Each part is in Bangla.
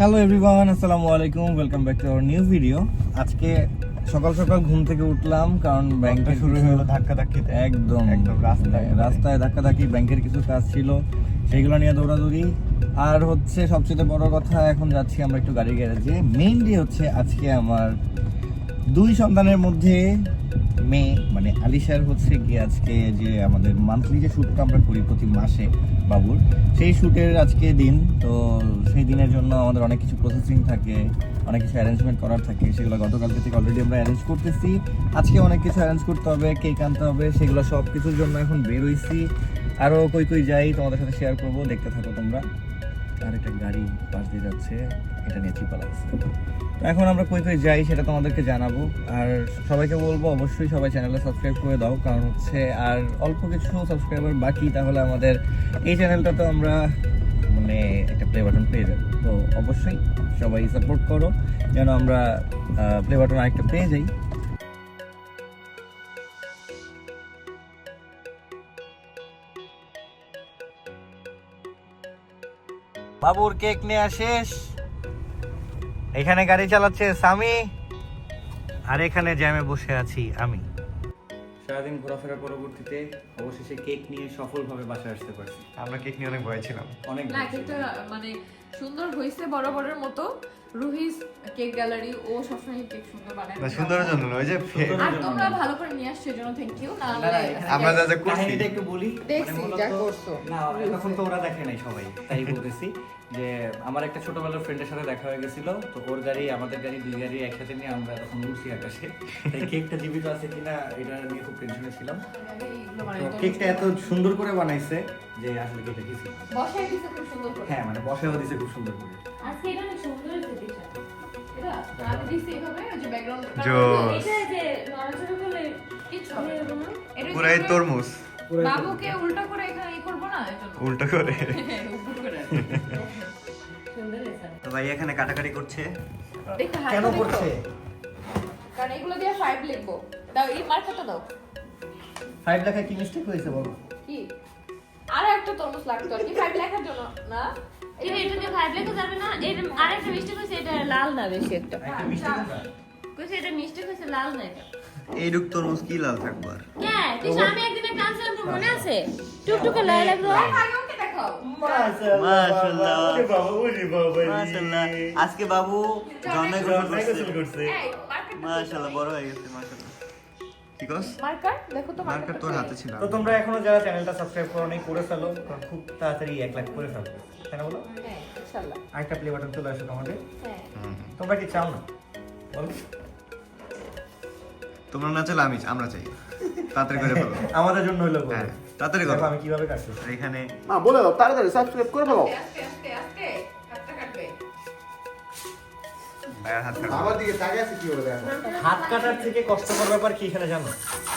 হ্যালো এভরিওয়ান আসসালামু আলাইকুম welcome back to our new video আজকে সকাল সকাল ঘুম থেকে উঠলাম কারণ ব্যাংকে শুরু হলো ধাক্কা ধাক্কিতে একদম। একদম রাস্তায়। রাস্তায় ধাক্কা ধাক্কি ব্যাংকের কিছু কাজ ছিল। সেগুলো নিয়ে দৌড়াদৌড়ি। আর হচ্ছে সবচেয়ে বড় কথা এখন যাচ্ছি আমরা একটু গাড়ি গ্যারেজে। মেইনলি হচ্ছে আজকে আমার দুই সন্তানের মধ্যে মেয়ে মানে আলিশার হচ্ছে গিয়ে আজকে যে আমাদের মান্থলি যে শ্যুটটা আমরা করি প্রতি মাসে বাবুর, সেই শ্যুটের আজকে দিন। তো সেই দিনের জন্য আমাদের অনেক কিছু প্রসেসিং থাকে, অনেক কিছু অ্যারেঞ্জমেন্ট করার থাকে, সেগুলো গতকালকে থেকে অলরেডি আমরা অ্যারেঞ্জ করতেছি। আজকে অনেক কিছু অ্যারেঞ্জ করতে হবে কেক আনতে হবে, সেগুলো সব কিছুর জন্য এখন বেরোইছি আরও কই কই যাই তোমাদের সাথে শেয়ার করব, দেখতে থাকো তোমরা। আর একটা গাড়ি পাশ দিয়ে যাচ্ছে, এটা চিপা লাগছে তো এখন আমরা কই কই যাই সেটা তোমাদেরকে জানাব। আর সবাইকে বলব অবশ্যই সবাই চ্যানেলে সাবস্ক্রাইব করে দাও, কারণ হচ্ছে আর অল্প কিছু সাবস্ক্রাইবার বাকি, তাহলে আমাদের এই চ্যানেলটাতে আমরা মানে একটা প্লে বাটন পেয়ে যাব। তো অবশ্যই সবাই সাপোর্ট করো, যেন আমরা প্লে বাটন আরেকটা পেয়ে যাই। বাবুর কেক নেওয়া শেষ। এখানে গাড়ি চালাচ্ছে সামি আর এখানে জ্যামে বসে আছি আমি। সারাদিন ঘোরাফেরার পরবর্তীতে অবশেষে কেক নিয়ে সফলভাবে বাসায় আসতে পারছি। আমরা কেক নিয়ে অনেক ভয় ছিলাম। অনেক না কেকটা মানে সুন্দর হয়েছে বড় বড়ের মতো রুহিস কেক গ্যালারি ও সবসময় কেক সুন্দর বানায় না সুন্দরের জন্য ওই যে আর তোমরা ভালো করে নিয়ে আসছো থ্যাংক ইউ না আমরা যা যা করছি। একটু বলি। দেখছি, মানে যা করছ। না তখন তো ওরা দেখে নাই সবাই তাই বলতেছি যে আমার একটা ছোটবেলার ফ্রেন্ডের সাথে দেখা হয়ে গেছিল তো ওর গাড়ি আমাদের গাড়ি দুই গাড়ি একসাথে নিয়ে আমরা তখন উঠছি আকাশে। তাই কেকটা জীবিত আছে কিনা এটা নিয়ে খুব টেনশনে ছিলাম। তো কেকটা এত সুন্দর করে বানাইছে যে আসলে কেকটা কি ছিল? দিছে খুব সুন্দর করে। হ্যাঁ মানে বসেও দিছে খুব সুন্দর করে। আজকে এটা পুরাই তরমুজ। বাবুকে উল্টা করে এখানে ই না এজন্য করে। উল্টো করে। সুন্দর হয়েছে। তো ভাই এখানে কাটাকাটি করছে। কেন করছে? কারণ এগুলো দিয়ে ফাইভ লিখব। দাও এই মার্কারটা দাও। ফাইভ লেখা কি মিস্টেক হয়েছে বলো? কি? আর একটা তরমুজ লাগতো আর কি ফাইভ লেখার জন্য না? কিন্তু এটা দিয়ে ফাইভ লেখা যাবে না এর আরেকটা মিস্টেক হয়েছে এটা লাল না বেশি একটা। একটা কইছে। এটা মিস্টেক হয়েছে লাল না এটা। এইরূপ তরমুজ কি লাল থাকব আর? কে? দিশা আমি একদিন একটা আনছিলাম তোর মনে আছে? টুকটুকে লাল লাগল আগে ওকে দেখাও। মাশাআল্লাহ মাশাআল্লাহ। আজকে বাবু জন্মগ্রহণ করছে। মাশাআল্লাহ বড় হয়ে গেছে মাশাআল্লাহ। ঠিক আছে? মার্কার? দেখো তো মার্কার তোর হাতে ছিল। তো তোমরা এখনও যারা চ্যানেলটা সাবস্ক্রাইব করো নাই করে ফেলো। খুব তাড়াতাড়ি এক লাখ করে ফেলব তাই না বলো? হ্যাঁ ইনশাআল্লাহ আরেকটা প্লে বাটন চলে আসো তোমাদের। হ্যাঁ। তোমরা কি চাও না? বলো। তোমরা না চাইলে আমি আমরা চাই। তাড়াতাড়ি করে ফেলো। আমাদের জন্য হইল হ্যাঁ তাড়াতাড়ি দেখো করো আমি কীভাবে কাটছি। আর এখানে মা বলে দাও তাড়াতাড়ি সাবস্ক্রাইব করে ফেলো। আস্তে আস্তে আস্তে আমার দিকে তাকিয়ে আছে কি দেখো। হাত কাটার থেকে কষ্টকর ব্যাপার কি এখানে জানো?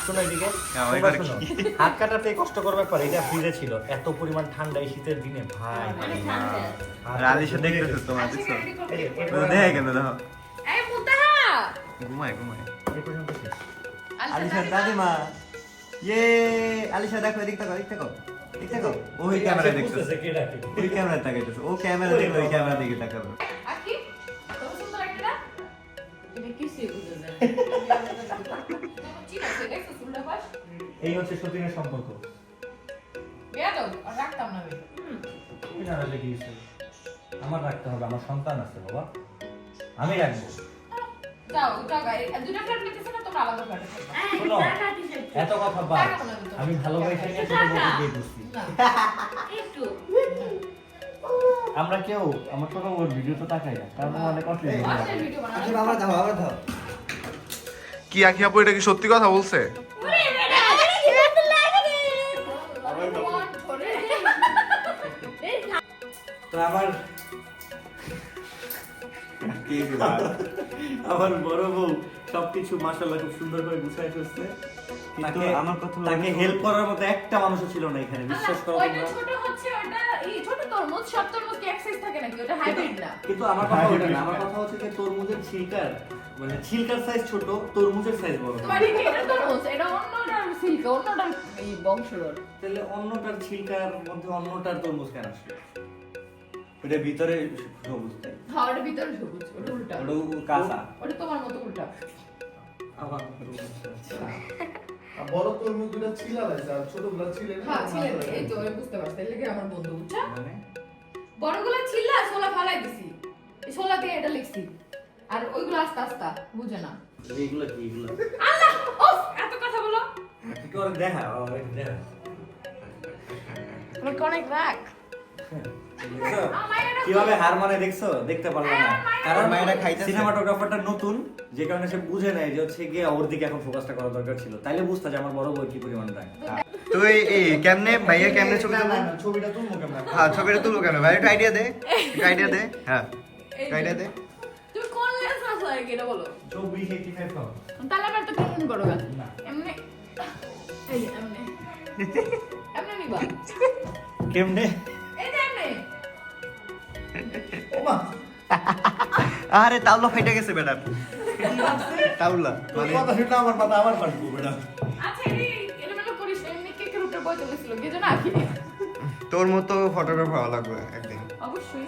শোনো এদিকে। হ্যাঁ, তোমরা এবার শোনো। কি? হাত কাটার থেকে কষ্টকর ব্যাপার এটা ফ্রিজে ছিল। এত পরিমাণ ঠান্ডা এই শীতের দিনে ভাই। অনেক ঠান্ডা। হাত আর আলিশা দেখতেছো তোমার দেখছ ready করবে। এই যে, ও দেখে কেন দেখো। এই মুতাহা! ঘুমায় ঘুমায়। এই পর্যন্ত শেষ। আলিশার দাদিমা। ইয়ে আলিশা দেখো এদিক ওই ক্যামেরা দেখতেছে। ওই ক্যামেরা তাকাইতেছে। ও ক্যামেরা দেখলে ওই ক্যামেরা দিকে তাকাবে। এই হচ্ছে সতীনের সম্পর্ক। রাখতাম না? আমার রাখতে হবে আমার সন্তান আছে বাবা। আমি রাখব। একটু। এত কথা বাদ। আমি ভালোবাসা নিয়ে ছোট বউকে বিয়ে করছি আমরা কেউ আমার ছোট বউর ভিডিও তো তাকাই না কারণ আমার অনেক অসুবিধা হয়। দাও আবার দাও। কি আঁকি আপু এটা কি সত্যি কথা বলছে? তো আমার আমার বড় বউ সবকিছু মাশাআল্লাহ খুব সুন্দর করে গুছাই ফেলছে। কিন্তু আমার কথা তাকে হেল্প করার মতো একটা মানুষও ছিল না এখানে বিশ্বাস করো তোমরা। ছোট হচ্ছে ওটা এই ছোট তরমুজ সব তরমুজ কি এক সাইজ থাকে নাকি? ওটা হাইব্রিড না? কিন্তু আমার কথা ওটা না আমার কথা হচ্ছে যে তরমুজের ছিলকার মানে ছিলকার সাইজ ছোট তরমুজের সাইজ বড়। তোমার কি এটা তরমুজ? এটা অন্যটার সিল্ক অন্যটার এই বংশধর। তাহলে অন্যটার ছিলকার মধ্যে অন্যটার তরমুজ কেন আসলো ওটা ভিতরে সবুজ। হ্যাঁ ওটা ভিতরে সবুজ ওটা উল্টা। ওটা কাঁচা। ওটা তোমার মতো উল্টা। আমার আর বড় তরমুজ দুটা ছিলা লাগছে আর ছোটগুলা ছিলে না হ্যাঁ ছিলেন এই তো আমি বুঝতে পারছি লেগে আমার বন্ধু বুঝছা মানে? বড়গুলা ছিলা সোলা ফালাই দিছি। এই সোলা দিয়ে এটা লিখছি। আর ওইগুলো আস্তে আস্তে বুঝে না। এগুলো কি এগুলো? আল্লাহ ওফ এত কথা বলো। কি করে দেখা? ও, দেখা? আমার অনেক রাগ। দেখছ? আমার এটা কীভাবে হার মানে দেখছ? দেখতে পারল না। কারণ মায়েরা খাইতেছে। সিনেমাটোগ্রাফারটা নতুন যে কারণে সে বুঝে নেয় যে হচ্ছে গিয়ে ওর দিকে এখন ফোকাসটা করা দরকার ছিল। তাইলে বুঝতে যে আমার বড় বই কি পরিমাণ রাগ তুই এই কেমনে? ভাইয়া কেমনে ছবি ছবিটা তুলবো কেমন? হ্যাঁ ছবিটা তুলবো কেন ভাই একটা আইডিয়া দে। একটা আইডিয়া দে। হ্যাঁ আইডিয়া দে। তুমি কোন লেন্স আছে এটা বলো? চব্বিশ এইটি ফাইভ তাহলে আমার তো কেমন বড় গাছ এমনি এই এমনি। এমনি নিবা। কেমনে? এই যে এমনি ওমা আরে তাওলা ফাইটা গেছে বেটা তাওলা তোর মানে কথা শুনলে আমার মাথা আবার ফাটবো বেটা আচ্ছা তোর মতো ফটোগ্রাফার হওয়া লাগবে একদিন। অবশ্যই।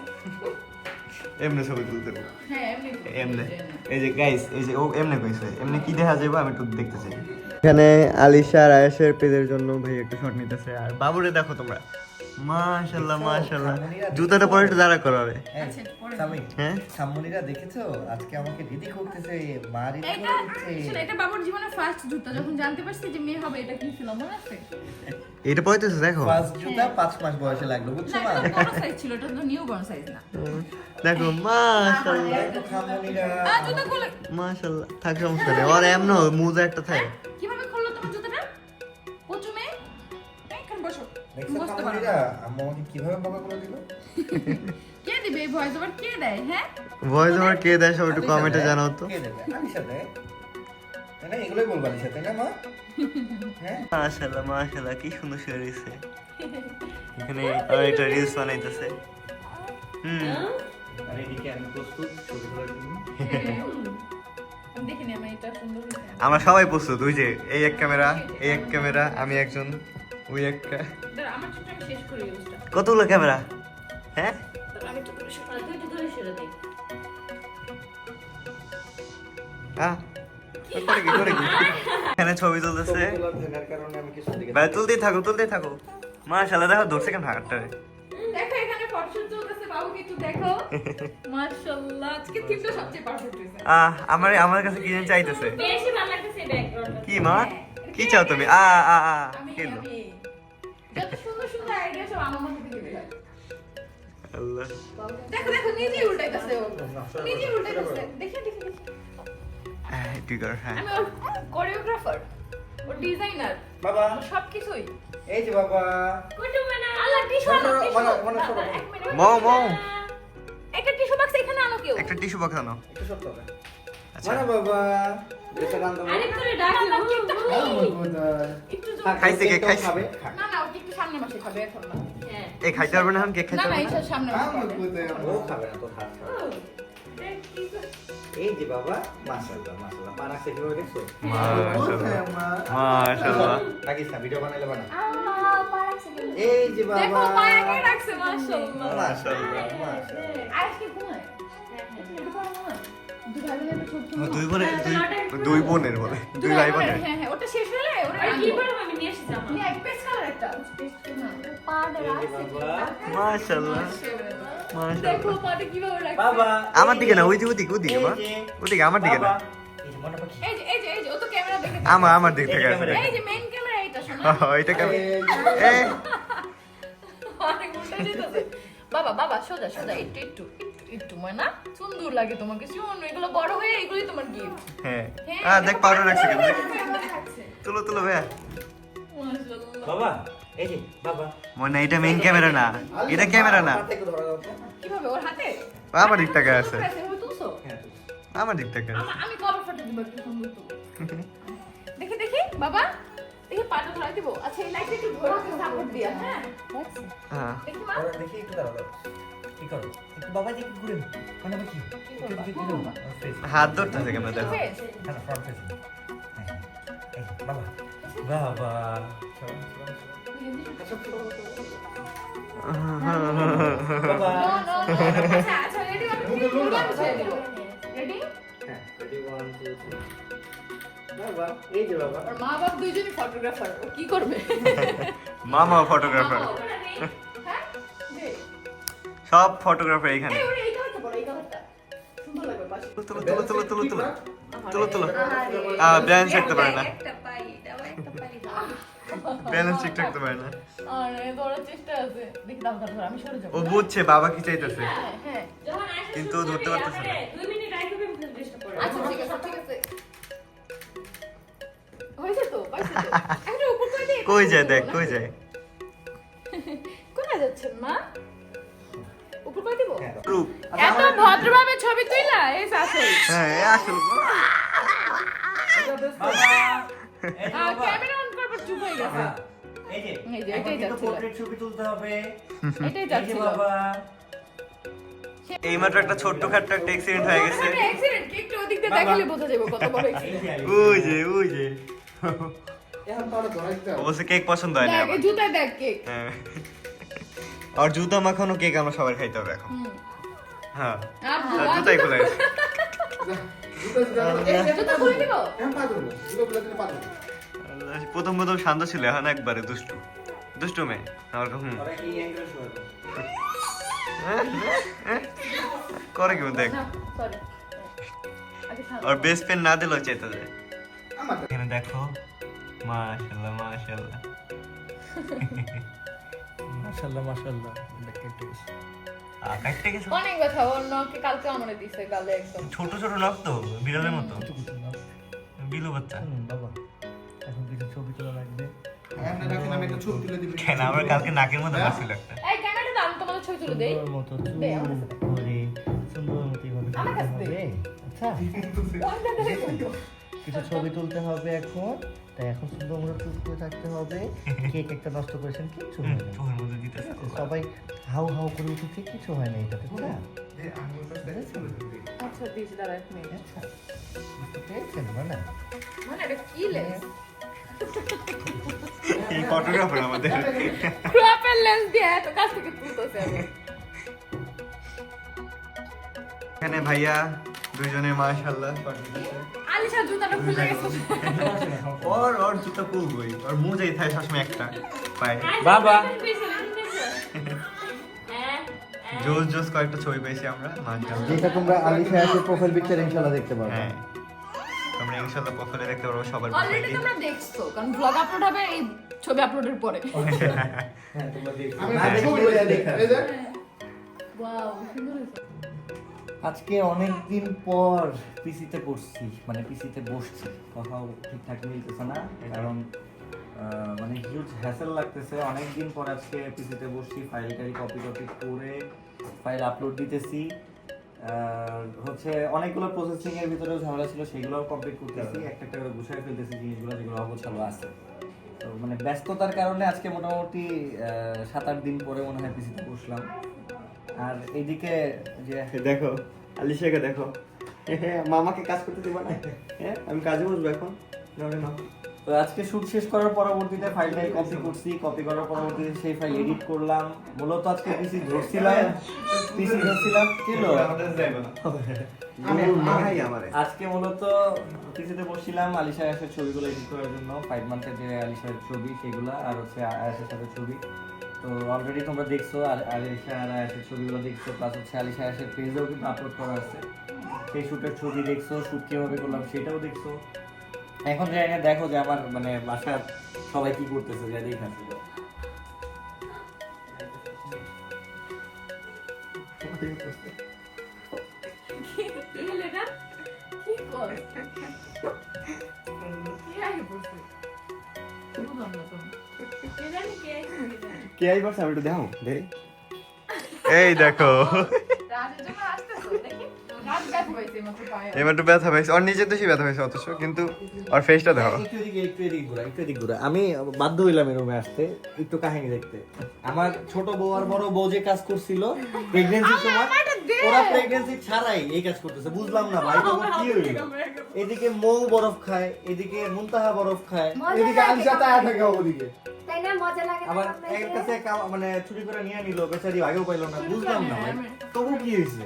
এমনি ছবি তুলতে। হ্যাঁ এমনি এমনি। এই যে গাইস এই যে ও এমনি কইছে এমনি কি দেখা যাবে আমি একটু দেখতে চাই। এখানে আলিশা আর আয়েশের পেজের জন্য ভাই একটু শট নিতেছে। আর বাবুরে দেখো তোমরা। মাশাআল্লাহ মাশাআল্লাহ। জুতাটা পরে একটু দাঁড়া করাবে। আচ্ছা, পরে। স্বামী হ্যাঁ? সামুনিরা দেখেছ? আজকে আমাকে দিদি করতেছে মা এটা করতেছে। এটা বাবুর জীবনে ফার্স্ট জুতা। যখন জানতে পারছি যে মেয়ে হবে এটা কিনছিলাম মনে আছে? এটা পড়তেছে দেখো। ফার্স্ট জুতা পাঁচ মাস বয়সে লাগল বুঝছ না মা? সাইজ ছিল এটা তো নিউ বর্ন সাইজ না। দেখো মাশাআল্লাহ। জুতা খুলে। মাশাআল্লাহ থাক সমস্যা নেই। ওর এমন মুজা একটা থাকে। বসো পারো খামুনিরা আমাকে কীভাবে বকা দিল? কে দিবে? এই ভয়েস ওভার কে দেয়? হ্যাঁ? ভয়েস ওভার কে দেয় সব একটু কমেন্টে জানাও তো। কে দেবে? আলিশা দেয়। তাই না এগুলোই বলব আলিশা তাই না মা? হ্যাঁ? মাশাআল্লাহ মাশাআল্লাহ কি সুন্দর শুয়ে রয়েছে এখানে আর একটা রিলস বানাইতেছে। হুম। আর এদিকে আমি প্রস্তুত ছবি তোলার জন্য। আমি দেখিনি আমার এটা সুন্দর হয়েছে। আমরা সবাই প্রস্তুত ওই যে এই এক ক্যামেরা এই এক ক্যামেরা আমি একজন। ওই একটা। কতগুলো ক্যামেরা? হ্যাঁ? আহ, এখানে ছবি তুলতেছে। ছবিগুলো থাকার কারণে আমি কিছু দিকে ভাই তুলতেই থাকো তুলতেই থাকো। মাশাআল্লাহ দেখো ধরছে কেন হাতটারে দেখো এখানে ফটোশুট চলতেছে। বাবুকে একটু দেখো। মাশাআল্লাহ আজকে থিমটা সবচেয়ে পারফেক্ট হয়েছে। আহ আমার আমার কাছে কি যেন চাইতেছে। বেশি ভালো লাগতেছে ব্যাকগ্রাউন্ড কি মা? কি চাও তুমি? আ আ আ যত সুন্দর সুন্দর আইডিয়া সব আমার মাথা থেকে বের হয়। আল্লাহ। দেখো দেখো নিজেই উল্টাইতেছে ও। নিজেই উল্টাইতেছে। দেখে দেখে দেখে। হ্যাঁ, ঠিক হ্যাঁ। আমি কোরিওগ্রাফার ওর ডিজাইনার বাবা। সব এই যে বাবা। কুটু মানা আল্লাহ টিস্যু আনো সরো, টিস্যু মানে- মানে সরো। এক মিনিট মৌ মৌ। একটা টিস্যু বাক্স এখানে আনো কেউ? একটা টিস্যু বক্স আনো। একটু সত্য হবে। আচ্ছা। বাবা। এটা রান্না ডাকি একটু হ্যাঁ, খাইছে কে খাইছে। না সামনে বসে খাবে এখন না হ্যাঁ এই খাইতে পারবে না এখন? কেক খাইতে না না এইসব সামনে খাবে। ও খাবে না হাত খাবে এই যে বাবা মাশাআল্লাহ মাশাআল্লাহ পা রাখছে কীভাবে দেখছ? মাশাআল্লাহ মাশাআল্লাহ। রাখিস না ভিডিও বানাইলে বানা। এই যে দেখো বাবা পায়ে কে রাখছে মাশাআল্লাহ। মাশাআল্লাহ মাশাআল্লাহ। আজকে ঘুমায়। এটা পারো না দুই বোনের দুই বোনের। দুই বোনের বলে দুই ভাই বোনের। হ্যাঁ হ্যাঁ ওটা শেষ হলে আর কি করব আমি নিয়ে এসেছি আমার। নিয়ে এক পেজ কালার একটা। মাশাআল্লাহ। আমার দিকে না ওই যে ওদিকে ওদিকে মা ওদিকে আমার দিকে না। এই যে এই যে এই যে ও তো ক্যামেরা দেখে আমার আমার দিক থেকে আছে। এই যে মেইন ক্যামেরা এইটা শোনো। এটা এ। যেতেছে। বাবা বাবা সোজা সোজা একটু একটু একটু একটু ময়না সুন্দর লাগে তোমাকে শুন এগুলো বড় হয়ে এগুলোই তোমার গিফট হ্যাঁ। আ দেখ পাউডার রাখছে কেন তুলো তুলো ভাইয়া। মাশাআল্লাহ বাবা এই যে বাবা। মনে এটা মেইন ক্যামেরা না। এটা ক্যামেরা না। কীভাবে ওর হাতে? আমার দিক থেকে আছে। হ্যাঁ। আমার দিক থেকে আছে। আমি কবে ফটো দিব একটু সুন্দর তো। দেখি দেখি বাবা। দেখি পাটা ধরা দিব। আচ্ছা এই লাইটটা একটু ধরে সাপোর্ট দিয়া হ্যাঁ? হ্যাঁ। দেখি মা। দেখি একটু দাঁড়াও কি করো একটু বাবা যে ঘুরে মানে কি? ফেস হাত ধরতেছে ক্যামেরা দেখো। হ্যাঁ ফ্রন্ট ফেস বাবা। বাবা। হিন্দি শুট বাবা। আচ্ছা রেডি রেডি বাবা যে বাবা আর মা বাপ দুইজনই ফটোগ্রাফার কি করবে? মামা ফটোগ্রাফার হ্যাঁ? সব ফটোগ্রাফার এখানে এই ওরে এই কালারটা বলো এই কালারটা সুন্দর লাগবে তুলো তুলো তুলো তুলো তুলো তুলো। তুলো ব্যালেন্স রাখতে পারে না। ব্যালেন্স ঠিক রাখতে পারে না। ও বুঝছে বাবা কি চাইতেছে। হ্যাঁ হ্যাঁ। কিন্তু ধরতে পারতেছে না। আমারে দুই মিনিট আগে তুমি ড্রেসটা পরো আচ্ছা ঠিক আছে ঠিক আছে। হয়েছে তো উপর কই যায় দেখ কই যায় কোথায় যাচ্ছেন মা উপর করে দিব এত ভদ্রভাবে ছবি তুইলা এই শাশুড়ি হ্যাঁ এ আসল বাবা এই যে বাবা ক্যামেরা অন করবার চুপ হয়ে গেছে এই যে এই যে, এটাই কিন্তু ছবি তুলতে হবে এটাই এই বাবা এইমাত্র একটা ছোট্ট খাট্ট একটা অ্যাক্সিডেন্ট হয়ে গেছে অ্যাক্সিডেন্ট কি একটু ওদিক দিয়ে দেখালে বোঝা যাবে কত বড়। ওই যে ওই যে এখন তো আরও ধরাইতে হবে। অবশ্য কেক পছন্দ হয় না আমার। দেখ কেক। হ্যাঁ। আর জুতা মাখানো কেক আমরা সবাই খাইতে হবে এখন। হ্যাঁ। জুতাই খুলে জুতা জুতা জুতা। জুতা। প্রথম প্রথম শান্ত ছিল এখন একবারে দুষ্টু। দুষ্টু মেয়ে আমার হুম। ওরা এই করে কি দেখ। শান্ত আর বেস্ট ফ্রেন্ড না দিলেও চেতে যায় এখানে দেখো মাশাআল্লাহ মাশাআল্লাহ। মাশাআল্লাহ মাশাআল্লাহ দেখতে একটু কাটতে গেছে। অনেক ব্যথা ওর নখে কালকে আমারে দিছে গালে একদম। ছোট ছোট নখ তো বিড়ালের মতো। বিলু বাচ্চা। বাবা এখন কিছু ছবি তোলা লাগবে। দিবি। কেন আমার কালকে নাকের মধ্যে বাসছিল একটা এই ক্যামেরাটা দাও তোমাদের ছবি তুলে দেই। মতো সুন্দর মতো এইভাবে আমার কাছে। হবে। আচ্ছা। কিছু ছবি তুলতে হবে এখন। তাই এখন সুন্দর মতো চুপ করে থাকতে হবে। কেক একটা নষ্ট করেছেন কিছু হয় না সবাই হাউ হাউ করে উঠেছে কিছু হয় না? এটাতে। আচ্ছা দিস দাঁড়া এক মিনিট। আচ্ছা না মানে? এটা কি লেন্স এই ফটোগ্রাফার আমাদের। ক্রপের লেন্স দিয়ে এত কাছ থেকে তুলতেছে এখানে ভাইয়া দুইজনে মাশাআল্লাহ আলিশা জুতাটা খুলে গেছে। ওর ওর জুতা খুলবই ওর মুজেই থাকে সবসময় একটা পায়ে। বাবা। হ্যাঁ জোস জোস কয়েকটা ছবি পেয়েছি আমরা যেটা তোমরা আলিশা এসে প্রোফাইল পিকচার ইনশাআল্লাহ দেখতে পারবে। হ্যাঁ। তোমরা ইনশাআল্লাহ প্রোফাইলে দেখতে পারব সবার অলরেডি তোমরা দেখছ কারণ ব্লগ আপলোড হবে এই ছবি আপলোডের পরে। হ্যাঁ তোমরা দেখো আমি না তুলে এই যে, ওয়াও সুন্দর হয়েছে। আজকে অনেক দিন পর পিসিতে পড়ছি মানে পিসিতে বসছি কথাও ঠিকঠাক মিলতেছে না কারণ মানে হিউজ হ্যাসেল লাগতেছে। অনেক দিন পর আজকে পিসিতে বসছি ফাইল টাইল কপি কপি করে ফাইল আপলোড দিতেছি। হচ্ছে অনেকগুলো প্রসেসিং এর ভিতরে ঝামেলা ছিল সেগুলোও কমপ্লিট করতেছি। একটা একটা করে গুছাই ফেলতেছি জিনিসগুলো যেগুলো অগোছালো আছে। তো মানে ব্যস্ততার কারণে আজকে মোটামুটি আহ, সাত আট দিন পরে মনে হয় পিসিতে বসলাম। আর এইদিকে যে দেখো আলিশাকে দেখো। মামাকে কাজ করতে দিবা না। হ্যাঁ আমি কাজে বসবো এখন। নাও। তো আজকে শুট শেষ করার পরবর্তীতে ফাইলটাই কপি করছি। কপি করার পরবর্তীতে সেই ফাইল এডিট করলাম। মূলত আজকে পিসি ধরছিলাম? পিসি ধরছিলাম? ছিল না আজকে মূলত পিসিতে বসছিলাম। আলিশা আয়াসের ছবিগুলো এডিট করার জন্য। ফাইভ মান্থের যে আলিশার ছবি সেগুলো আর হচ্ছে আয়াসের সাথে ছবি। তো অলরেডি তোমরা দেখছ, আর আলিশা আয়াসের ছবিগুলো দেখছ প্লাস হচ্ছে আলিশা আয়াসের পেজেও কিন্তু আপলোড করা আছে। সেই শ্যুটের ছবি দেখছ শ্যুট কীভাবে করলাম সেটাও দেখছ। এখন যাই না, দেখো যে আমার মানে বাসার সবাই কি করতেছে, যাই দেখা ছিল কে একটু দেখো দেরি এই দেখো। এবার একটু ব্যথা পাইছে। ওর নিজে দেশই ব্যথা পাইছে অথচ কিন্তু ওর ফেসটা দেখো। আমি বাধ্য হইলাম এই রুমে আসতে একটু কাহিনী দেখতে। আমার ছোট বউ আর বড় বউ যে কাজ করছিল প্রেগনেন্সির সময় ওরা প্রেগন্যান্সি ছাড়াই এই কাজ করতেছে বুঝলাম না ভাই তখন কি হইল? এদিকে মৌ বরফ খায় এদিকে মুনতাহা বরফ খায় এদিকে আলিশা তা থাকে ওদিকে। তাই না? মজা লাগে না আবার? এর কাছে মানে চুরি করে নিয়ে নিল বেচারি আগেও পাইলো না বুঝলাম না ভাই। তবু কি হয়েছে?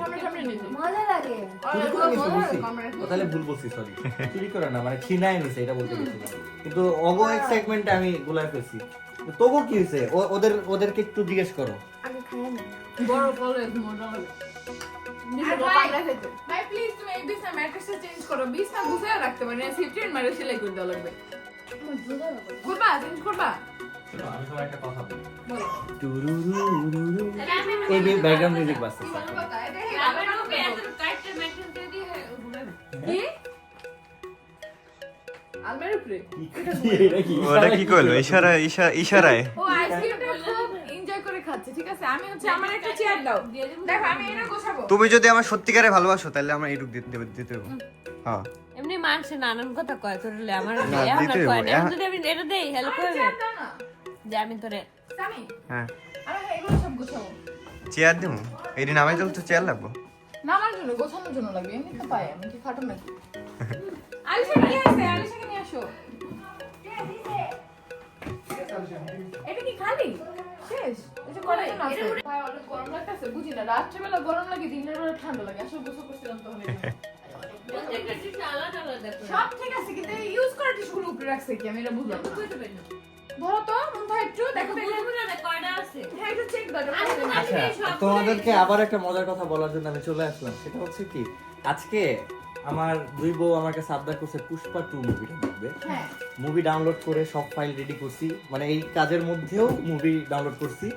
মজা লাগে। চুরি করে নিছে বুঝছি। তাহলে ভুল বলছি সরি চুরি করে না মানে ছিনায় নিছে এটা বলতে গেছিলাম কিন্তু অগ এক্সাইটমেন্টে আমি গুলাই ফেলছি। তবু কি হয়েছে? ও- ওদের ওদেরকে একটু জিজ্ঞেস করো। আমি খাই না। বড় অলওয়েজ মজা লাগে। ভাই- ভাই প্লিজ তুমি এই বিছনা ম্যাট্রেসটা চেঞ্জ করো বিছনা গুছিয়ে রাখতে পারি না সিফটিন মারে সেলাই করে দেওয়া লাগবে করবা চেঞ্জ করবা আমি তোমার একটা কথা বলি বলো তাহলে আমি এই ব্যাকগ্রাউন্ড মিউজিক বাজতেছে আলমারির উপরে? ওটা কি করল? ইশারা ইশারা ইশারায় ও আইসক্রিমটা খুব এনজয় করে খাচ্ছে ঠিক আছে? আমি হচ্ছে আমার একটা চেয়ার দাও। দেখো আমি এটা গোছাবো। তুমি যদি আমার সত্যিকারে ভালোবাসো তাহলে আমরা এইটুক দিতে দেবে দিতে দেবো। হ্যাঁ। এমনি মানুষে নানান কথা কয় করলে আমার এখন কয় না। এখন- যদি আমি এটা দেই হেল্প করবে যে আমি তোরে সামি হ্যাঁ। আমি এগুলো সব গোছাবো। চেয়ার দেবো? এই দিন আমি তো চেয়ার লাগবো। না আমার জন্য গোছানোর জন্য লাগবে এমনি তো পাই আমি কি খাটো নাকি? আলিশা কি আছে আলিশাকে নিয়ে আসো। এটা কি খালি? শেষ। এটা করাই না আছে। ভাই অনেক গরম লাগতেছে বুঝি না। রাত্রেবেলা গরম লাগে দিনের বেলা ঠান্ডা লাগে। আসলে গোসল করছিলাম তখন এই জন্য। প্রত্যেকটা টিস্যু আলাদা আলাদা করে সব ঠিক আছে কিন্তু ইউজ করা টিস্যুগুলো উপরে রাখছে কি? আমি এটা বুঝলাম না। বুঝতে পারি না। ধরো তো মন একটু দেখো তো এটা- বুঝব না কয়টা আছে? হ্যাঁ একটু চেক দাও আচ্ছা তোমাদেরকে আবার একটা মজার কথা বলার জন্য আমি চলে আসলাম। সেটা হচ্ছে কি আজকে আমার দুই বউ আমাকে সাবধান করছে পুষ্পা টু মুভিটা দেখবে। হ্যাঁ। মুভি ডাউনলোড করে সব ফাইল রেডি করছি। মানে এই কাজের মধ্যেও মুভি ডাউনলোড করছি।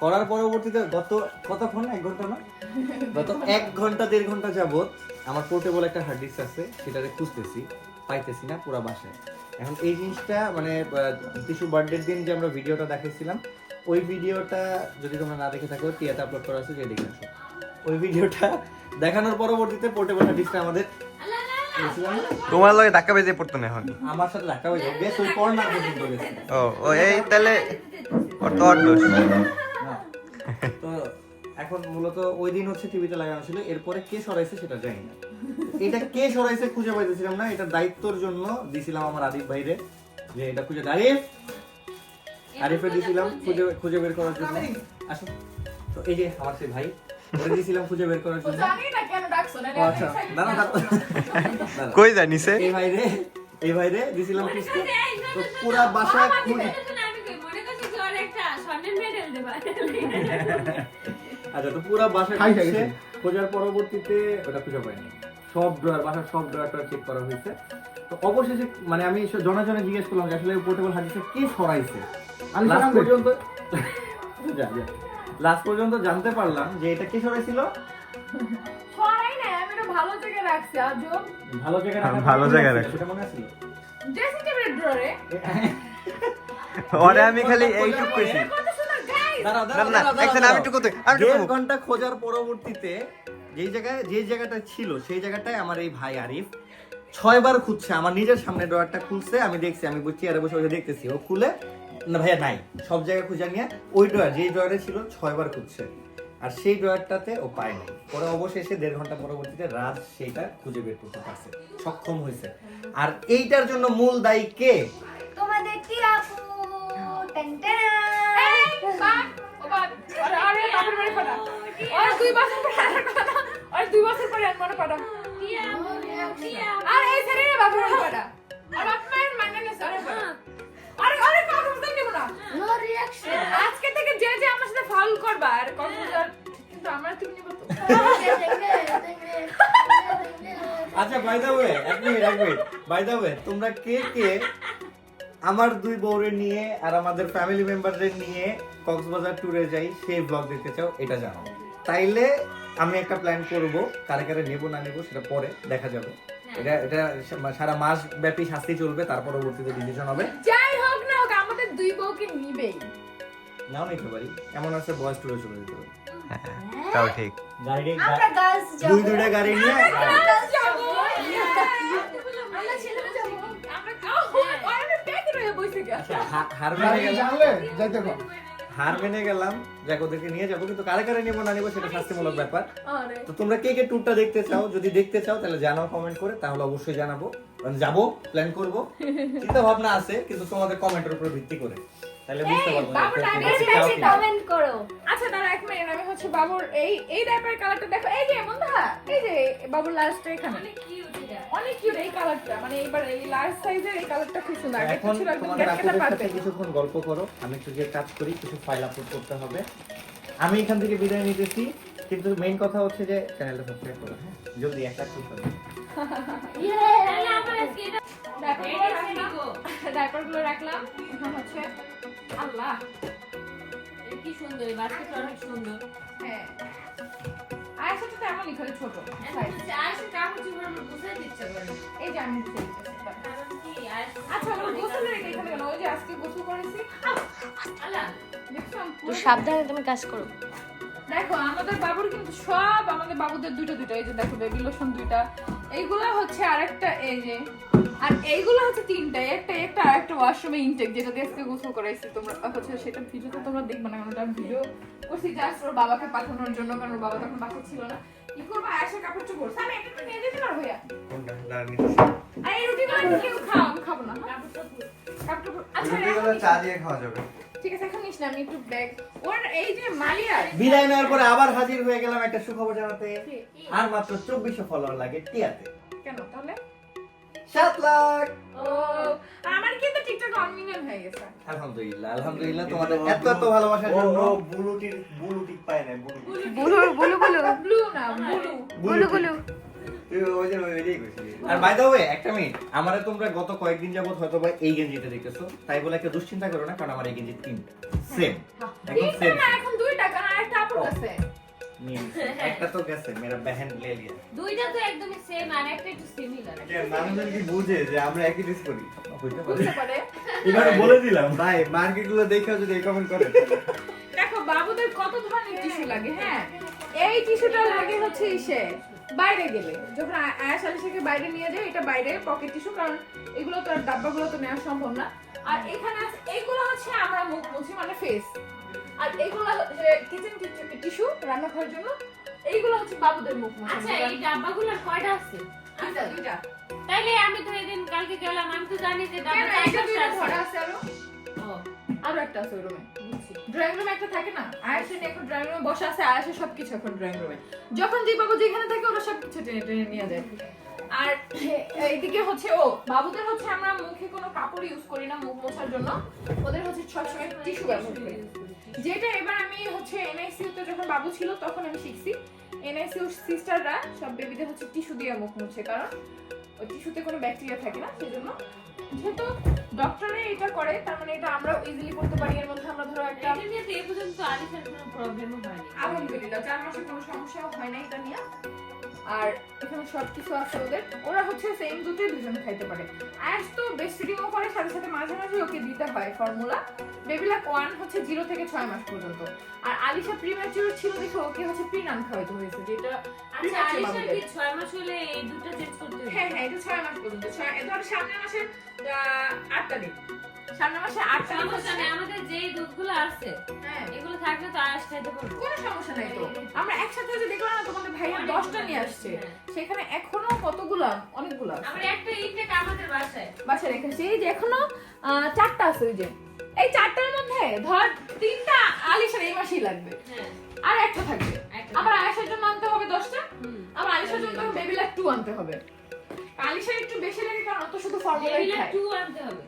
করার পরবর্তীতে গত কতক্ষণ? এক ঘণ্টা না? গত এক ঘণ্টা দেড় ঘণ্টা যাবৎ আমার পোর্টেবল একটা হার্ড ডিস্ক আছে সেটাতে খুঁজতেছি। পাইতেছি না পুরো বাসায়। এখন এই জিনিসটা মানে টিসু বার্থডের দিন যে আমরা ভিডিওটা দেখেছিলাম ওই ভিডিওটা যদি তোমরা না দেখে থাকো টিয়াতে আপলোড করা আছে যে দেখে ওই ভিডিওটা দেখানোর পরবর্তীতে পোর্টেবল হার্ড ডিস্কটা আমাদের তোমার লগে ধাক্কা বেজে পড়তো না এখন? আমার সাথে ধাক্কা যাবে বেশ ওই কর্নার পর্যন্ত গেছে ও ও এই তাহলে ওর তো দোষ না। তো এখন মূলত ওই দিন হচ্ছে টিভিতে লাগানো ছিল। এরপরে কে সরাইছে সেটা জানি না। এটা কে সরাইছে খুঁজে পাইতেছিলাম না। এটা দায়িত্বর জন্য দিছিলাম আমার আরিফ ভাইরে যে এটা খুঁজে আরিফ! আরিফে দিছিলাম খুঁজে খুঁজে বের করার জন্য। আসো। তো এই যে আমার সেই ভাই দিছিলাম খুঁজে বের করার জন্য। জানি না কেন ডাকছো না আচ্ছা দাঁড়া দাঁড়া দাঁড়া। কই জানিছে এই ভাইরে এই ভাইরে দিছিলাম কিস্তি। তো পুরা বাসা খুঁজে আমি কই মনে করছি যে ওর একটা স্বর্ণের মেডেল দেবা? আচ্ছা তো পুরো বাসা খোঁজার পরবর্তীতে ওটা খুঁজে পাইনি। সব ড্রয়ার বাসার সব ড্রয়ারটা চেক করা হয়েছে। তো অবশেষে মানে আমি এসে জনে জনে জিজ্ঞেস করলাম যে আসলে পোর্টেবল ডিস্কটা কে সরাইছে? আমি পর্যন্ত যা যা। লাস্ট পর্যন্ত জানতে পারলাম যে এটা কে সরাইছিল? সরাই না আমি এটা ভালো জায়গায় রাখছি আজও ভালো জায়গায় রাখা- ভালো জায়গায় রাখছে। সেটা মনে আছিল ড্রেসিং টেবিলের ড্রয়ারে ওরে আমি খালি এইটুক কইছি। ঘণ্টা খোঁজার পরবর্তীতে যেই জায়গায় যে ছিল সেই জায়গাটায় আমার এই ভাই আরিফ ছয়বার খুঁজছে। আমার নিজের সামনে ড্রয়ারটা খুলছে আমি দেখছি আমি চেয়ারে বসে বসে দেখতেছি। ও খুলে না ভাইয়া নাই সব জায়গায় খুঁজে নিয়ে ওই ড্রয়ার যেই ড্রয়ারে ছিল ছয়বার খুঁজছে আর সেই ড্রয়ারটাতে ও পায় নাই পরে অবশেষে দেড় ঘণ্টা পরবর্তীতে রাত সেইটা খুঁজে বের করতে পারছে সক্ষম হয়েছে আর এইটার জন্য মূল দায়ী কে তোমাদের টেন। আরে, আরে, বাপের বাড়ি পাঠা। ওর দুই বছর পরে আর দুই বছর পরে মনে পাঠা। আর এই বাপের পাঠা। সাথে করবা আর কক্সবাজার কিন্তু আমরা তুমি নিবো তো। আচ্ছা বাই দা ওয়ে এক মিনিট এক মিনিট বাই দা ওয়ে তোমরা কে কে আমার দুই বউরে নিয়ে আর আমাদের ফ্যামিলি মেম্বারদের নিয়ে কক্সবাজার ট্যুরে যাই সেই ব্লগ দেখতে চাও এটা জানাও। তাইলে আমি একটা প্ল্যান করব কারে কারে নেব না নেব সেটা পরে দেখা যাবে। এটা এটা সারা মাস ব্যাপী শাস্তি চলবে তার পরবর্তীতে ডিসিশন হবে। যাই হোক না হোক আমাদের দুই বউকে নিবেই। নাও নিতে পারি এমন আছে বয়স ট্যুরে চলে যেতে পারি। তাও ঠিক। গাড়ি দুই দুইটা গাড়ি নিয়ে যাব। আমরা ছেলেরা যাব। আমরা আমরা ব্যাগ রয়ে বসে গেছে হার হার মেনে গেলাম? যাক ওদেরকে নিয়ে যাব কিন্তু কারে কারে নেব না নেব সেটা শাস্তিমূলক ব্যাপার। তো তোমরা কে কে ট্যুরটা দেখতে চাও যদি দেখতে চাও তাহলে জানাও কমেন্ট করে তাহলে অবশ্যই জানাব। মানে যাব প্ল্যান করব। চিন্তা ভাবনা আছে কিন্তু তোমাদের কমেন্টের উপর ভিত্তি করে। তাহলে বুঝতে পারব বাবুটা কাছে। কমেন্ট করো। আচ্ছা দাঁড়া এক মিনিট আমি হচ্ছে বাবুর এই এই ডাইপার কালারটা দেখো। এই যে এই যে বাবুর লাস্ট এখানে। অনেক কিউট অনেক কিউট এই কালারটা মানে এবার এই লার্জ সাইজের এই কালারটা খুব সুন্দর। আগে একদম সাথে পারবে কিছুক্ষণ গল্প করো। আমি একটু যে কাজ করি কিছু ফাইল আপলোড করতে হবে। আমি এখান থেকে বিদায় নিতেছি। কিন্তু মেইন কথা হচ্ছে যে চ্যানেলটা সাবস্ক্রাইব করো হ্যাঁ? জলদি একটা ক্লিক করো। ডাইপারগুলো রাখলাম। ডাইপারগুলো রাখলাম। হচ্ছে আল্লাহ কি সুন্দর এই বাস্কেটটা অনেক সুন্দর। হ্যাঁ। তো খালি ছোট। কাপড় চোপড় আমরা এই যে আমি আচ্ছা আমরা গোসল রেখে এখানে কেন ওই যে আজকে গোসল করেছি। আল্লাহ। তো সাবধানে তুমি কাজ করো। দেখো আমাদের বাবুর কিন্তু সব আমাদের বাবুদের দুটো দুটো এই যে দেখো বেবি লোশন দুইটা। এইগুলা হচ্ছে আরেকটা এই যে আর এইগুলো হচ্ছে তিনটা একটা একটা আরেকটা ওয়াশরুমে ইনটেক যেটা দিয়ে আজকে গোসল করাইছি তোমরা হচ্ছে সেটা ভিডিও তো তোমরা দেখবে না কারণ ওটা ভিডিও করছি জাস্ট ওর বাবাকে পাঠানোর জন্য কারণ ওর বাবা তখন বাসা ছিল না। কি করব? আয়সা কাপড় চোপড়। আমি একটা একটু নিয়ে যেতে পারব কোনটা? আর রুটিগুলো কেউ খাও আমি খাব না হ্যাঁ? কাপড় চোপড়। আচ্ছা চা দিয়ে খাওয়া যাবে। ঠিক আছে এখন নিস না আমি একটু ব্যাগ। ওর এই যে বিদায় নেওয়ার পরে আবার হাজির হয়ে গেলাম একটা সুখবর জানাতে। আর মাত্র চব্বিশশো ফলোয়ার লাগে টিয়াতে। কেন তাহলে? সাত লাখ। আমার কিন্তু টিকটক অন মিলিয়ন হয়ে গেছে। আলহামদুলিল্লাহ আলহামদুলিল্লাহ তোমাদের এত এত ভালোবাসার জন্য। বুলুটির পায় না blue blue blue blue blue. না ব্লু। বুলু আর বাই দ্য ওয়ে একটা মিনিট আমারে তোমরা গত কয়েকদিন যাবত হয়তো বা এই দেখতেছো তাই বলে একটা দুশ্চিন্তা করো না কারণ আমার এই গেঞ্জি তিনটা। সেম একদম তিনটা সেম এখন দুই টাকা না একটা আপলোড আছে একটা তো গেছে মেরা বহন লে লিয়া দুইটা তো একদমই সেম আর একটা একটু সিমিলার মানুষজন কি বুঝে যে আমরা একই ড্রেস করি। হইতে পারে বুঝতে পারে। এবারে বলে দিলাম। ভাই মার্কেটগুলো যদি কমেন্ট করে। দেখো বাবুদের কত ধরনের টিস্যু লাগে হ্যাঁ? এই টিস্যুটা লাগে হচ্ছে ইসে বাইরে গেলে। যখন আয়াস আলিশাকে বাইরে নিয়ে যায় এটা বাইরে পকেট টিস্যু কারণ এগুলো তো আর ডাব্বাগুলো তো নেওয়া সম্ভব না। আর এখানে আছে এইগুলো হচ্ছে আমরা মুখ মুছি মানে ফেস আর এইগুলো হচ্ছে কিচেন টিস্যু রান্নাঘরের জন্য। এইগুলো হচ্ছে বাবুদের মুখ আচ্ছা এই ডাব্বাগুলোর কয়টা আছে? দুইটা। তাইলে আমি তো এদিন কালকে গেলাম আমি তো জানি যে ডাব্বা দুইটা আছে? আরও? আরও একটা আছে রুমে। ড্রয়িং রুমে একটা থাকে না? আয়াসে নিয়ে এখন ড্রয়িং রুমে বসে আছে আয়াসে সবকিছু এখন ড্রয়িং রুমে যখন যে বাবু যেখানে থাকে ওরা সবকিছু টেনে টেনে নিয়ে যায়। আর এইদিকে হচ্ছে ও বাবুদের হচ্ছে আমরা মুখে কোনো কাপড় ইউজ করি না মুখ মোছার জন্য। ওদের হচ্ছে সবসময় টিস্যু ব্যবহার করি। যেটা এবার আমি হচ্ছে এনআইসিউ তে যখন বাবু ছিল তখন আমি শিখছি। এনআইসিউ সিস্টাররা সব বেবিদের হচ্ছে টিস্যু দিয়ে মুখ মুছে কারণ ওই টিস্যুতে কোনো ব্যাকটেরিয়া থাকে না সেজন্য যেহেতু ডক্টরে এটা করে তার মানে এটা আমরা ইজিলি করতে পারি। এর মধ্যে আমরা ধরো একটা এটা নিয়ে এই পর্যন্ত আলিশার কোনো প্রবলেমও হয়নি। আলহামদুলিল্লাহ চার মাসে কোনো সমস্যাও হয় না এটা নিয়ে। আর এখানে সব কিছু আছে ওদের। ওরা হচ্ছে সেম দুধে দুজনে খাইতে পারে। আয়াস তো বেস্ট ফিডিংও করে সাথে সাথে মাঝে মাঝে ওকে দিতে হয় ফর্মুলা বেবিলাক ওয়ান হচ্ছে জিরো থেকে ছয় মাস পর্যন্ত। আর আলিশা প্রিম্যাচিউর ছিল দেখে ওকে হচ্ছে প্রি নাম খাওয়াইতে হয়েছে যেটা আচ্ছা বাবুদের। কি ছয় মাস হলে এই দুটো চেঞ্জ করতে হ্যাঁ হ্যাঁ এটা ছয় মাস পর্যন্ত। ছয় ধর সামনের মাসে আটটা দিন। সামনের মাসে দিন সমস্যা নেই আমাদের যে দুধগুলো আছে হ্যাঁ। এগুলো থাকলে তো আয়াস খাইতে পারব কোনো সমস্যা নাই তো। আমরা একসাথে যে দেখলাম না তোমাদের ভাইয়া দশটা নিয়ে আসছে সেখানে এখনও কতগুলা অনেকগুলা আছে। আমরা একটা ইনটেক আমাদের বাসায়। বাসায় রেখেছি এই যে এখনও চারটা আছে ওই যে। এই চারটার মধ্যে ধর তিনটা আলিশার এই মাসেই লাগবে। হ্যাঁ। আর একটা থাকবে। আবার আয়েশার জন্য আনতে হবে দশটা। আবার আলিশার জন্য বেবি লাক টু আনতে হবে। আলিশার একটু বেশি লাগে কারণ অত শুধু ফর্মুলাই খায়। টু আনতে হবে।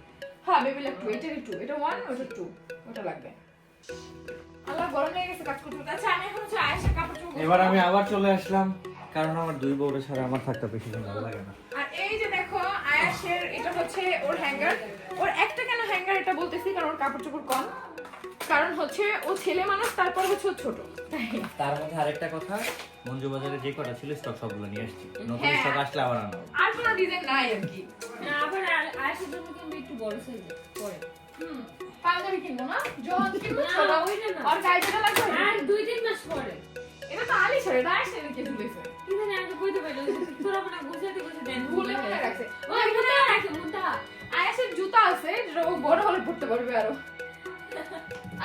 হ্যাঁ বেবি লাগবে টু এটারই টু এটা ওয়ান ওটা টু ওটা লাগবে। আল্লাহ গরম লেগে গেছে কাজ করতে। আচ্ছা আমি এখন হচ্ছে কাপড় চোপড় এবার আমি আবার চলে আসলাম কারণ আমার দুই বউরে ছাড়া আমার থাকতে বেশি দিন ভালো লাগে না। আর এই যে দেখো আয়াশের এটা হচ্ছে ওর হ্যাঙ্গার ওর একটা কেন হ্যাঙ্গার এটা বলতেছি কারণ ওর কাপড় চোপড় কম। কারণ হচ্ছে ও ছেলে মানুষ তারপর হচ্ছে ও ছোট। তার মধ্যে আরেকটা কথা মঞ্জু বাজারে যে কটা ছিল স্টক সবগুলো নিয়ে আসছি। নতুন হ্যাঁ। স্টক আসলে আবার আনাবো। আর কোনো ডিজাইন নাই আর কি। না আবার আ- আয়াসের জন্য কিন্তু একটু বড় সাইজ পরে। হুম পাঞ্জাবি কিনবো না? জন কিনবো ছোট। ওইটা না। আর যেটা লাগবে আর দুই তিন মাস পরে। এটা তো আলি সরে এটা আসে নাকি ঝুলেছে কি জানি আমি তো কইতে পারি না। তোরা মনে গুছাইতে গুছাইতে দেন ভুলে মনে রাখছে। ও এখানে রাখে মুন্ডা আয়াসের জুতা আছে যেটা ও বড় হলে পড়তে পারবে আরও।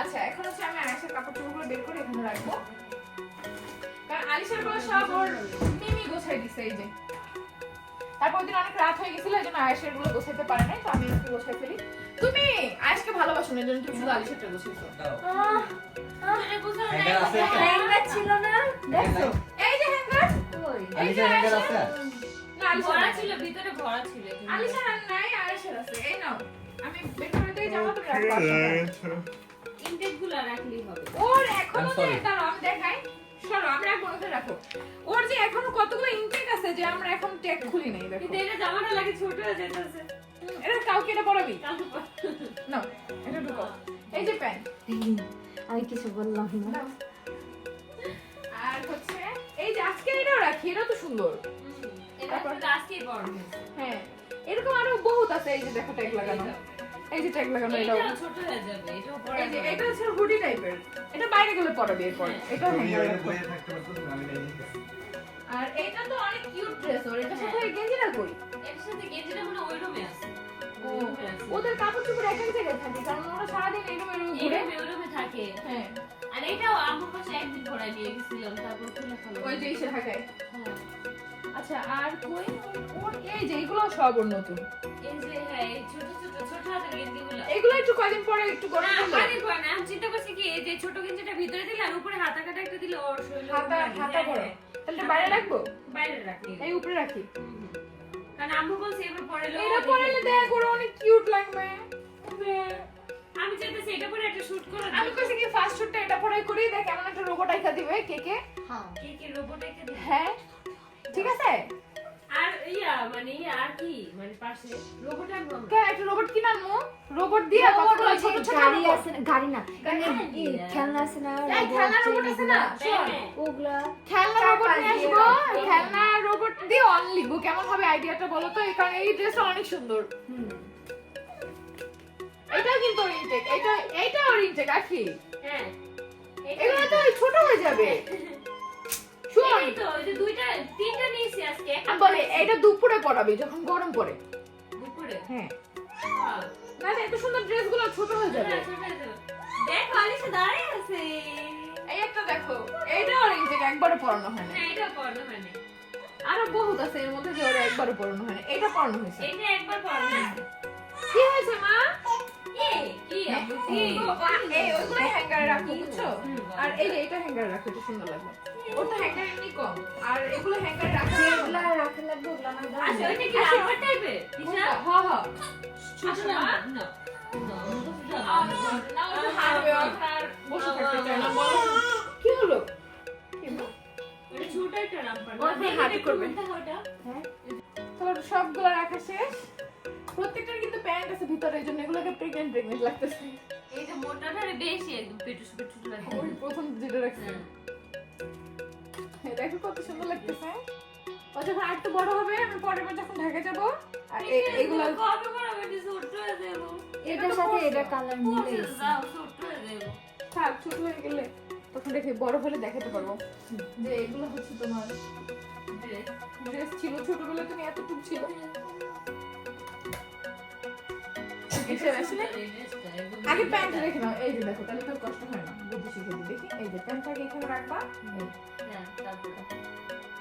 আচ্ছা এখন হচ্ছে আমি আয়েশার কাপড় চোপড়গুলো বের করে এখানে রাখব। কারণ আলিশারগুলো সব ওর মিমি গোছাই দিছে এই যে। তারপর দিন অনেক রাত হয়ে গেছিল এই জন্য আয়েশেরগুলো গোছাইতে পারে নাই তো আমি আজকে গোছাই ফেলি। তুমি আয়েশকে ভালোবাসো না জন্য তুমি শুধু আলিশারটা গোছাইছো। হ্যাঙ্গার একটা? হ্যাঙ্গার ছিল না? দেখছ এই যে হ্যাঙ্গার এই যে হ্যাঙ্গার আছে? না ভরা ছিল ভিতরে ভরা ছিল আলিশার নাই আয়েশের আছে। এই নাও। আমি বের করে দিয়ে জামা তুমি রাখো আসো। রাখলেই হবে। ওর এখনও যে. দাঁড়াও আমি দেখাই সরো আমরা এক মনে রাখো। ওর যে এখনও কতগুলো ইনটেক আছে যে আমরা এখন ট্যাগ খুলি নাই দেখো। এটা জামাটা লাগে ছোট হয়ে যেতেছে। এটা কাউকে এটা পরাবি? না এটা ঢুকো এই যে প্যান্ট। আমি কিছু বললাম না। আর হচ্ছে এই যে আজকে এটাও রাখি এটাও তো সুন্দর। এটা বড় হ্যাঁ এরকম আরও বহুত আছে এই যে দেখো ট্যাগ লাগানো। এই যে ট্যাগ লাগানো এটাও এটাও ছোট হয়ে যাবে এটাও পরা এই যে এটা হচ্ছে হুডি টাইপের। এটা বাইরে গেলে। বইয়ে থাকতে পারতো আমি আর এটা তো অনেক কিউট ড্রেস ওর এটা সাথে ওই গেঞ্জিটা কই? এর সাথে গেঞ্জিটা মনে ওই রুমে আছে। ওদের কাপড় চোপড় এক এক জায়গায় থাকে কারণ ওরা সারাদিন এরকম এরকম ঘুরে। রুমে থাকে। হ্যাঁ। আর এটাও আম্মু পাশে একদিন ভরাই নিয়ে গেছিলাম তারপর খুলে ফেলো। ওই যে এসে ঢাকায় হ্যাঁ। আচ্ছা আর কই? ওর এই যে এগুলো সব ওর নতুন। এই যে হ্যাঁ এই ছোট ছোট ছোট গেঞ্জিগুলো। এগুলো একটু কয়দিন পরে একটু গরম না, করলে। না। আমি চিন্তা করছি কি এই যে ছোট গেঞ্জিটা ভিতরে দিলে আর উপরে হাতা কাটা একটা দিলে ওর শরীরে হাতা হাতা হ্যাঁ, বড় হ্যাঁ। তাহলে এটা বাইরে রাখব? বাইরে রাখি। এই উপরে রাখি। কারণ আম্মু বলছে এবার পরে এটা পরালে দেখ ওরা অনেক কিউট লাগবে। আমি চাইতেছি এটা পরে একটা শুট করে আমি কইছি কি ফার্স্ট শুটটা এটা পরে করি দেখ কেমন একটা রোবট আইকা দিবে কে কে। কি কি রোবট এঁকে দিবে? হ্যাঁ। ঠিক আছে? আর ইয়া মানে আর কি? মানে পাশে রোবট আনব কে একটা রোবট কিনা রোবট দিয়ে কতগুলো ছোট ছোট গাড়ি আছে না গাড়ি না। গাড়ি এমনি না? ই, খেলনা আছে না খেলনা রোবট আছে না হ্যাঁ, হ্যাঁ। ওগুলা খেলনা রোবট নিয়ে আসব। খেলনা রোবট দিয়ে অন লিখব। কেমন হবে আইডিয়াটা বলো তো? এই কারণ এই ড্রেসটা অনেক সুন্দর। এটাও কিন্তু ওর ইনটেক এটা এটা ওর ইনটেক আখি। হ্যাঁ। এগুলো তো ছোট হয়ে যাবে। শুন। তো ওই যে দুইটা তিনটা নিয়েছি আজকে একটা আমি বলে এটা দুপুরে পরাবি যখন গরম পড়ে। দুপুরে? হ্যাঁ। হ্যাঁ। না এত সুন্দর ড্রেসগুলো ছোট হয়ে যাবে। দেখো আলিশা দাঁড়িয়ে আছে। এই একটা দেখো এইটা একবারে পরানো হয় না হ্যাঁ এটা মানে আরও বহুত আছে এর মধ্যে যে ওরা পরানো হয় না এটা পরানো হয়েছে। এটা একবার পড়ল কি হয়েছে মা? এই হ্যাঙ্গারে রাখো বুঝছ? আর এই যে এটা হ্যাঙ্গারে রাখো এটা সুন্দর লাগবে ওটা হ্যাঙ্গার এমনি কম আর এগুলো হ্যাঙ্গারে রাখো যেগুলা রাখা লাগবে ওগুলা আমার দাও আচ্ছা ওইটা কি রাবার টাইপের দিশা হ্যাঁ হ্যাঁ ছোট না না কি হলো ছোট একটা হাতে করবে। তোর সবগুলো রাখা শেষ প্রত্যেকটার কিন্তু প্যান্ট আছে ভিতরে এই জন্য এগুলোকে প্রেগনেন্ট প্রেগনেন্ট লাগতেছে এই যে বেশি একদম প্রথম যেটা রাখছে হ্যাঁ, দেখো কত সুন্দর লাগতেছে ও যখন আর একটু বড় হবে আমি পরের বার যখন ঢাকা যাব আর এগুলো কবে করাবে এটা ছোট হয়ে দেবো এটার সাথে এটা কালার মিলে ছোট হয়ে দেবো থাক ছোট হয়ে গেলে তখন দেখে বড় হলে দেখাতে পারব। যে এগুলো হচ্ছে তোমার ড্রেস ছিল ছোটবেলায় তুমি এতটুকু ছিল। এসে আসলে আগে প্যান্ট রেখে নাও এই যে দেখো তাহলে তোর কষ্ট হয় এই যে এখানে রাখবা। এই। হ্যাঁ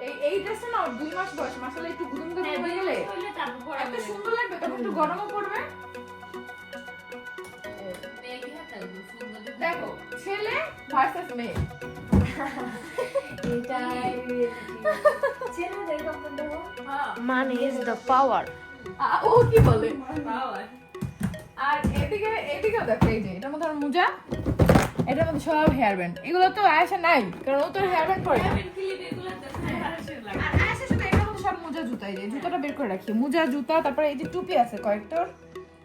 এই এই ড্রেসটা না দুই মাস বয়স মাসালে একটু গুদুম গুদুম হ্যাঁ হয়ে গেলে। এত সুন্দর লাগবে তখন একটু গরমও পড়বে। সুন্দর দেখে। ছেলে ভার্সাস মেয়ে। হ্যাঁ। মানে ইজ দ্য পাওয়ার ও কি বলে? পাওয়ার আর এদিকে এদিকেও দেখো এই যে এটার মধ্যে মোজা। এটার মধ্যে সব হেয়ার ব্যান্ড এগুলো তো আয়সা নাই কারণ ও তো হেয়ার ব্যান্ড পরে। সব মোজা জুতাই এই যে জুতাটা বের করে রাখি। মোজা জুতা তারপরে এই যে টুপি আছে কয়েকটার ওর।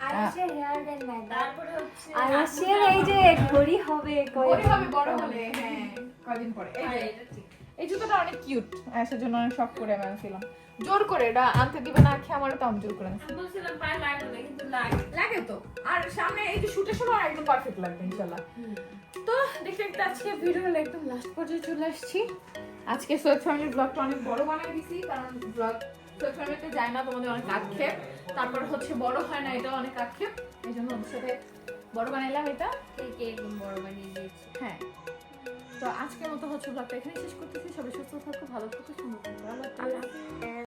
আইসের হেয়ার ব্যান্ড নাই। তারপরে হচ্ছে আইসের এই যে ঘড়ি হবে বড় হবে বড় হলে হ্যাঁ কদিন পরে। এই এটা জুতোটা অনেক কিউট আয়সার জন্য অনেক শখ করে আমি আনছিলাম। জোর করে এটা আনতে দিবে না খেয়ে আমারও তো আমি জোর করে আনছি। বলছিলাম পায়ে লাগবে না কিন্তু লাগে। লাগে তো। আর সামনে এই যে শুটের সময় আর একদম পারফেক্ট লাগবে ইনশাল্লাহ তো দেখতে দেখতে আজকে ভিডিওর একদম লাস্ট পর্যায়ে চলে আসছি। আজকে সৈয়দ ফ্যামিলির ব্লগটা অনেক বড় বানিয়ে দিছি কারণ ব্লগ সৈয়দ ফ্যামিলিতে যায় না তোমাদের অনেক আক্ষেপ। তারপর হচ্ছে বড় হয় না এটাও অনেক আক্ষেপ। এই জন্য ওদের সাথে বড় বানাইলাম এটা। কেক একদম বড় বানিয়ে দিয়েছি? হ্যাঁ। তো আজকের মতো হচ্ছে ব্লগটা এখানে শেষ করতেছি। সবাই সুস্থ থাকো, ভালো থাকো, সুন্দর থাকো। আল্লাহ।